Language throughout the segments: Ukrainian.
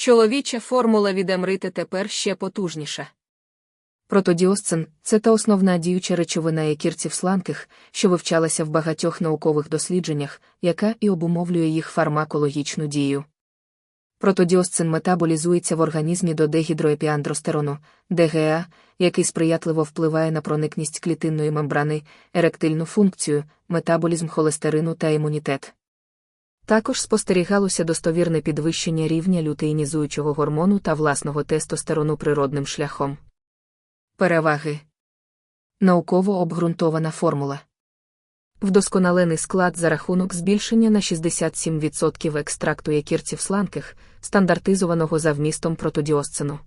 Чоловіча формула від Емрити тепер ще потужніша. Протодіосцин це та основна діюча речовина якірців сланких, що вивчалася в багатьох наукових дослідженнях, яка і обумовлює їх фармакологічну дію. Протодіосцин метаболізується в організмі до дегідроепіандростерону, ДГА, який сприятливо впливає на проникність клітинної мембрани, еректильну функцію, метаболізм холестерину та імунітет. Також спостерігалося достовірне підвищення рівня лютеїнізуючого гормону та власного тестостерону природним шляхом. Переваги. Науково обґрунтована формула. Вдосконалений склад за рахунок збільшення на 67% екстракту якірців сланких, стандартизованого за вмістом протодіосцину.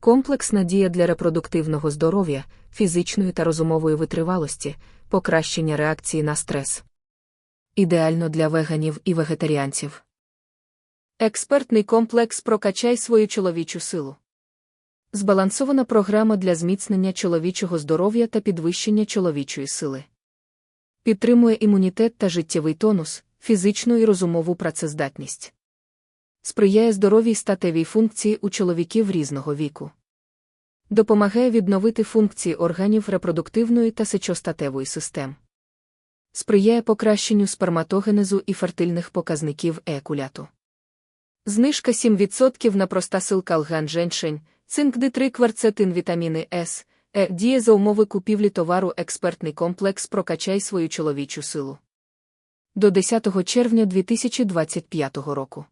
Комплексна дія для репродуктивного здоров'я, фізичної та розумової витривалості, покращення реакції на стрес. Ідеально для веганів і вегетаріанців. Експертний комплекс Прокачай свою чоловічу силу. Збалансована програма для зміцнення чоловічого здоров'я та підвищення чоловічої сили. Підтримує імунітет та життєвий тонус, фізичну і розумову працездатність. Сприяє здоровій статевій функції у чоловіків різного віку. Допомагає відновити функції органів репродуктивної та сечостатевої систем. Сприяє покращенню сперматогенезу і фертильних показників екуляту. Знижка 7% на простасил калган женшень, цинк Д3 кварцетин вітаміни С, Е діє за умови купівлі товару експертний комплекс Прокачай свою чоловічу силу. До 10 червня 2025 року.